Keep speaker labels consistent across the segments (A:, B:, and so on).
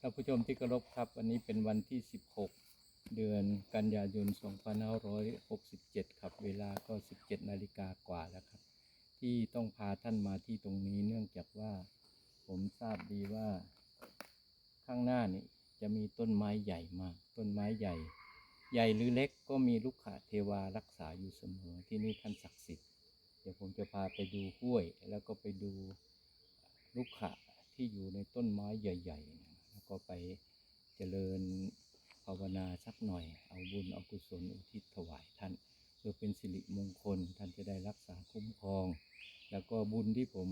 A: ท่านผู้ชมที่เคารพครับวันนี้เป็นวันที่ 16 เดือนกันยายน 2567 ครับ เวลาก็ 17 นาฬิกากว่าแล้วครับ ที่ต้องพาท่านมาที่ตรงนี้เนื่องจากว่าผมทราบดีว่าข้างหน้านี่จะมีต้นไม้ใหญ่มาก ต้นไม้ใหญ่ ใหญ่หรือเล็กก็มีลูกขเทวารักษาอยู่เสมอที่นี่ท่านศักดิ์สิทธิ์ เดี๋ยวผมจะพาไปดูห้วย แล้วก็ไปดูลูกขะที่อยู่ในต้นไม้ใหญ่ ๆ ก็ไปเจริญภาวนาสักหน่อย เอาบุญเอากุศลอุทิศถวายท่านเพื่อเป็นสิริมงคลท่านจะได้รักษาคุ้มครอง แล้วก็บุญที่ผม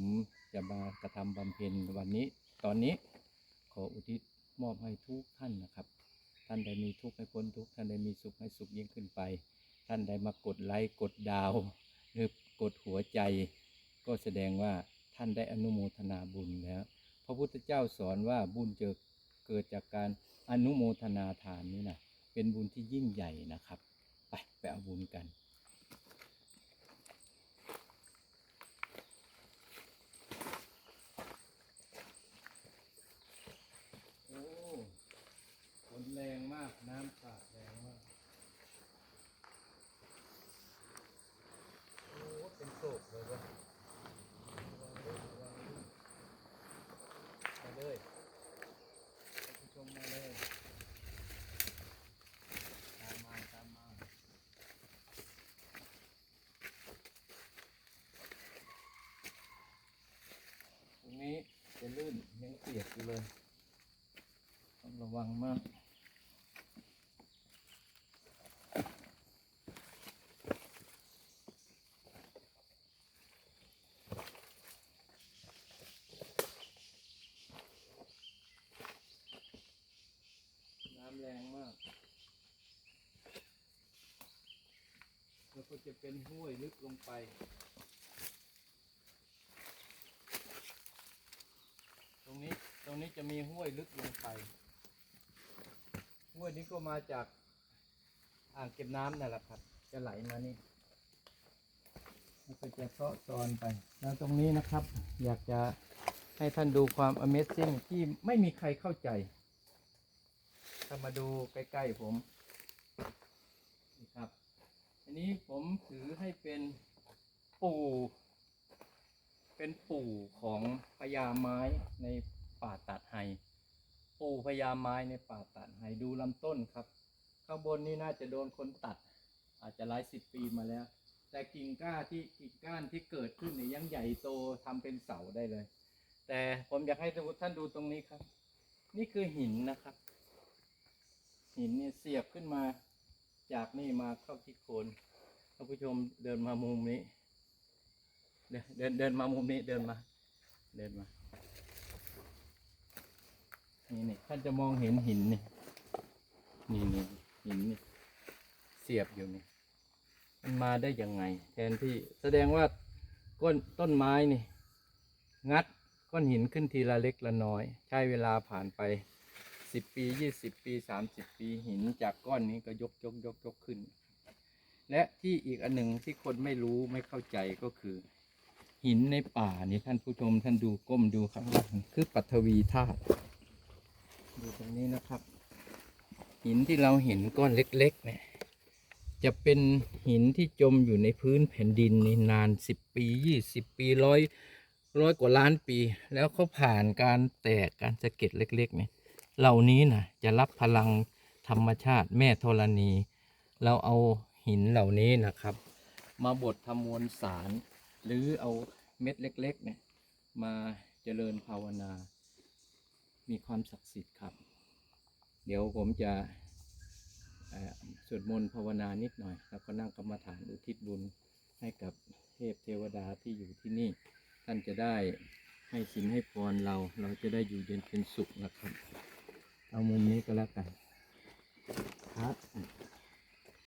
A: จะมากระทำบำเพ็ญวันนี้ ตอนนี้ขออุทิศมอบให้ทุกท่านนะครับ ท่านใดมีทุกข์ให้พ้นทุกข์ท่านใดมีสุขให้สุขยิ่งขึ้นไป ท่านใดมากดไลค์กดดาวหรือกดหัวใจ ก็แสดงว่าท่านได้อนุโมทนาบุญแล้ว พระพุทธเจ้าสอนว่าบุญจะ เกิดจากการอนุโมทนาทานนี้นะเป็นบุญที่ยิ่งใหญ่นะครับ ไปไปเอาบุญกันโอ้ฝนแรงมากน้ำขาดแรงมาก โอ้เป็นโศกเลยเวะมาเลยท่านผู้ชมมาเลย ตามมา ตามมา ตรงนี้จะลื่นยัง เลยต้องระวังมากน้ำแรงมาก แล้วก็จะเป็นห้วยลึกลงไป ตรงนี้ ตรงนี้ จะมีห้วยลึกลงไปห้วยนี้ก็มาจากอ่างเก็บน้ำนั่นแหละครับ จะไหลมานี่แล้วก็จะเซาะซอนไป แล้วตรงนี้นะครับ อยากจะให้ท่านดูความ Amazing ที่ไม่มีใครเข้าใจ ถ้ามาดูใกล้ ๆ ผมนี่ครับ อันนี้ผมถือให้เป็นปู่ เป็นปู่ของพญาไม้ใน ป่าตัดไฮปูพญาไม้ในป่าตัดไฮดูลำต้นครับ ข้างบนนี่น่าจะโดนคนตัด อาจจะหลายสิบปีมาแล้ว แต่กิ่งก้าที่กิ่งก้านที่เกิดขึ้นเนี่ยยังใหญ่โตทำเป็นเสาได้เลย แต่ผมอยากให้ท่านดูตรงนี้ครับ นี่คือหินนะครับ หินเนี่ยเสียบขึ้นมาจากนี่มาเข้าที่โคนท่านผู้ชมเดินมามุมนี้ เดินเดินมามุมนี้เดินมา เดินมา นี่นี่ท่านจะมองเห็นหินนี่ นี่นี่หินนี่เสียบอยู่นี่ มันมาได้ยังไง แทนที่แสดงว่าก้นต้นไม้นี่ งัดก้อนหินขึ้นทีละเล็กละน้อย ใช้เวลาผ่านไปสิบปียี่สิบปีสามสิบปีหินจากก้อนนี้ก็ยกยกยกยกขึ้น และที่อีกอันหนึ่งที่คนไม่รู้ไม่เข้าใจก็คือ หินในป่านี่ท่านผู้ชมท่านดูก้มดูข้างล่างคือปัทวีธาตุ ดูตรงนี้นะครับ หินที่เราเห็นก้อนเล็ก ๆ เนี่ย จะเป็นหินที่จมอยู่ในพื้นแผ่นดินนี่นานสิบปียี่สิบปีร้อยร้อยกว่าล้านปี แล้วเขาผ่านการแตกการสะเก็ดเล็ก ๆ เนี่ย เหล่านี้นะจะรับพลังธรรมชาติแม่ธรณี เราเอาหินเหล่านี้นะครับ มาบดทำมวลสาร หรือเอาเม็ดเล็ก ๆ เนี่ย มาเจริญภาวนา มีความศักดิ์สิทธิ์ครับ เดี๋ยวผมจะสวดมนต์ภาวนานิดหน่อย แล้วก็นั่งกรรมฐานอุทิศบุญให้กับเทพเทวดาที่อยู่ที่นี่ ท่านจะได้ให้สินให้พรเรา เราจะได้อยู่เย็นเป็นสุขนะครับ เอามุมนี้ก็แล้วกันครับ